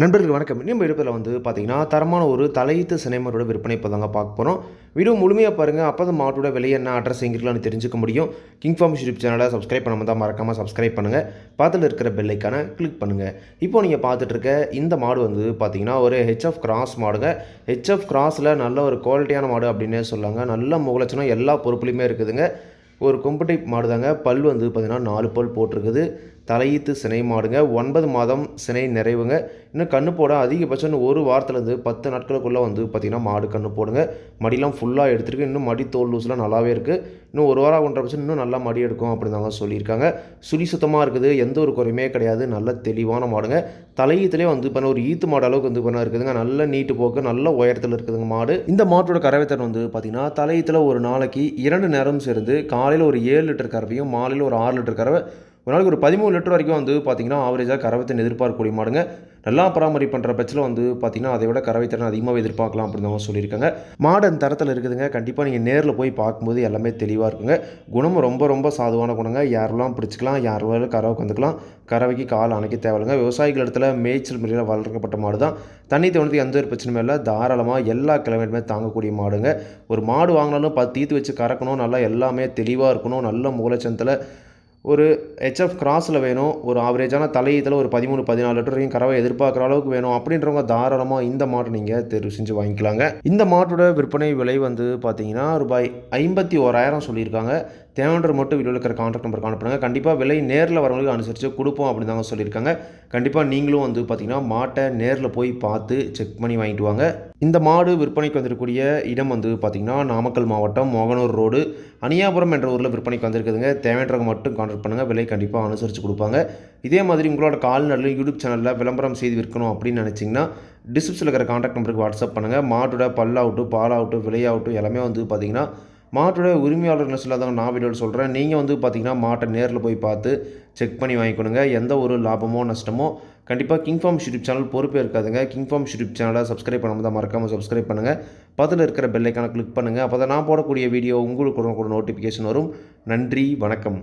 நண்பர்கள் வணக்கம். நம்ம இருப்பதில் வந்து பார்த்தீங்கன்னா தரமான ஒரு தலையீத்து சினைமரோட விற்பனை இப்போ தாங்க பார்க்க போகிறோம் வீடியோ முழுமையாக பாருங்கள் அப்போ தான் மாட்டோட விலை என்ன அட்ரஸ் எங்கிருக்கலாம்னு தெரிஞ்சுக்க முடியும். கிங் ஃபார்ம் யூடியூப் சேனலை சப்ஸ்கிரைப் பண்ணாமல் தான் மறக்காமல் சப்ஸ்கிரைப் பண்ணுங்கள் பார்த்துல இருக்கிற பெல்லைக்கான கிளிக் பண்ணுங்கள் இப்போ நீங்கள் பார்த்துட்டு இருக்க இந்த மாடு வந்து பார்த்தீங்கன்னா ஒரு ஹெச்எஃப் கிராஸ் மாடுங்க. ஹெச்எஃப் கிராஸில் நல்ல ஒரு குவாலிட்டியான மாடு அப்படின்னே சொல்லாங்க. நல்ல முகலட்சணம் எல்லா பொறுப்புலையுமே இருக்குதுங்க. ஒரு கொம்பட்டை மாடு தாங்க பல் வந்து பார்த்திங்கன்னா நாலு பல் போட்டிருக்குது. தலையீத்து சினை மாடுங்க. ஒன்பது மாதம் சினை நிறைவுங்க. இன்னும் கண்ணு போட அதிகபட்சம் இன்னும் ஒரு வாரத்துலேருந்து பத்து நாட்களுக்குள்ளே வந்து பார்த்திங்கன்னா மாடு கண்ணு போடுங்க. மடிலாம் ஃபுல்லாக எடுத்துருக்கு. இன்னும் மடி தோல் லூஸ்லாம் நல்லாவே இருக்குது இன்னும் ஒரு வாரம் ஒன்றரை பட்சம் இன்னும் நல்லா மடி எடுக்கும் அப்படின்னு தாங்க சொல்லியிருக்காங்க. சுழி சுத்தமாக இருக்குது. எந்த ஒரு குறையுமே கிடையாது. நல்ல தெளிவான மாடுங்க. தலையீத்துலேயே வந்து பண்ண ஒரு ஈத்து மாடு அளவுக்கு வந்து பண்ண இருக்குதுங்க. நல்ல நீட்டு போக்கு நல்ல உயரத்தில் இருக்குதுங்க மாடு. இந்த மாட்டோட கறவைத்தன் வந்து பார்த்திங்கன்னா தலையீத்தில் ஒரு நாளைக்கு இரண்டு நேரம் சேர்ந்து காலையில் ஒரு ஏழு லிட்டர் கறவையும் மாலையில் ஒரு ஆறு லிட்டர் கறவை ஒரு நாளைக்கு ஒரு பதிமூணு லிட்டர் வரைக்கும் வந்து பார்த்திங்கன்னா ஆவரேஜாக கறவைத்திறன் எதிர்பார்க்கக்கூடிய மாடுங்க நல்லா பராமரிப்பு பண்ணுற பட்சத்தில் வந்து பார்த்திங்கன்னா அதை விட கறவைத்திறன் அதிகமாக எதிர்பார்க்கலாம் அப்படின்னு தான் சொல்லியிருக்காங்க. மாடு அந்த தரத்தில் இருக்குதுங்க. கண்டிப்பாக நீங்கள் நேரில் போய் பார்க்கும்போது எல்லாமே தெளிவாக இருக்குங்க. குணமும் ரொம்ப ரொம்ப சாதுவான குணங்க. யாரெல்லாம் பிடிச்சிக்கலாம் யார் வேணும் கறவைக்கு வந்துக்கலாம் கறவைக்கு கால் அணைக்க தேவையில்லைங்க. விவசாயிகள் இடத்துல மேய்ச்சல் முறையில் வளர்க்கப்பட்ட மாடு தான் தண்ணி தோணுது எந்த ஒரு பிரச்சனையும் இல்லை. தாராளமாக எல்லா கிழமையுமே தாங்கக்கூடிய மாடுங்க. ஒரு மாடு வாங்கினாலும் பத்து தீர்த்து வச்சு கறக்கணும். நல்லா எல்லாமே தெளிவாக இருக்கணும். நல்ல மூலச்சந்தில் ஒரு ஹெச்எஃப் கிராஸில் வேணும் ஒரு ஆவரேஜான தலையீத்தில் ஒரு பதிமூணு பதினாலு லிட்டர் வரைக்கும் கறவை எதிர்பார்க்குற அளவுக்கு வேணும் அப்படின்றவங்க தாராளமாக இந்த மாட்டை நீங்கள் தேர்வு செஞ்சு வாங்கிக்கலாங்க. இந்த மாட்டோட விற்பனை விலை வந்து பார்த்தீங்கன்னா ரூபாய் ஐம்பத்தி ஓராயிரம் சொல்லியிருக்காங்க. தேவைன்ற மட்டும் வீடியோவில் இருக்கிற காண்டாக்ட் நம்பருக்கு அனுப்புனாங்க கண்டிப்பாக விலை நேரில் வரவங்களுக்கு அனுசரித்து கொடுப்போம் அப்படின்னு தாங்க சொல்லியிருக்காங்க. கண்டிப்பாக நீங்களும் வந்து பார்த்தீங்கன்னா மாட்டை நேரில் போய் பார்த்து செக் பண்ணி வாங்கிட்டு வாங்க. இந்த மாடு விற்பனைக்கு வந்திருக்கக்கூடிய இடம் வந்து பார்த்திங்கன்னா நாமக்கல் மாவட்டம் மோகனூர் ரோடு. அனியாபுரம் என்ற ஊரில் விற்பனைக்கு வந்திருக்குதுங்க. தேவைன்றவங்க மட்டும் கான்டாக்ட் பண்ணுங்கள் விலை கண்டிப்பாக அனுசரித்து கொடுப்பாங்க. இதே மாதிரி உங்களோட கால்நடை யூடியூப் சேனலில் விளம்பரம் செய்து விற்கணும் அப்படின்னு நினச்சிங்கன்னா டிஸ்கிரிப்ஷனில் இருக்கிற காண்டாக்ட் நம்பருக்கு வாட்ஸ்அப் பண்ணுங்கள் மாட்டோட பல்லாகட்டும் பாலாகட்டும் விலையாகட்டும் எல்லாமே வந்து பார்த்திங்கன்னா மாட்டோட உரிமையாளர் சொல்லாதவங்க நான் வீடியோவில் சொல்கிறேன் நீங்கள் வந்து பார்த்தீங்கன்னா மாட்டை நேரில் போய் பார்த்து செக் பண்ணி வாங்கிக்கணுங்க எந்த ஒரு லாபமோ நஷ்டமோ கண்டிப்பாக கிங் ஃபார்ம் யூடியூப் சேனல் பொறுப்பே இருக்காதுங்க. கிங் ஃபார்ம் யூடியூப் சேனலை சப்ஸ்கிரைப் பண்ணாமல் தான் மறக்காமல் சப்ஸ்கிரைப் பண்ணுங்கள் பக்கத்தில் இருக்கிற பெல்லைக்கான கிளிக் பண்ணுங்கள் அப்போ தான் நான் போடக்கூடிய வீடியோ உங்களுக்கு கூட நோட்டிஃபிகேஷன் வரும். நன்றி வணக்கம்.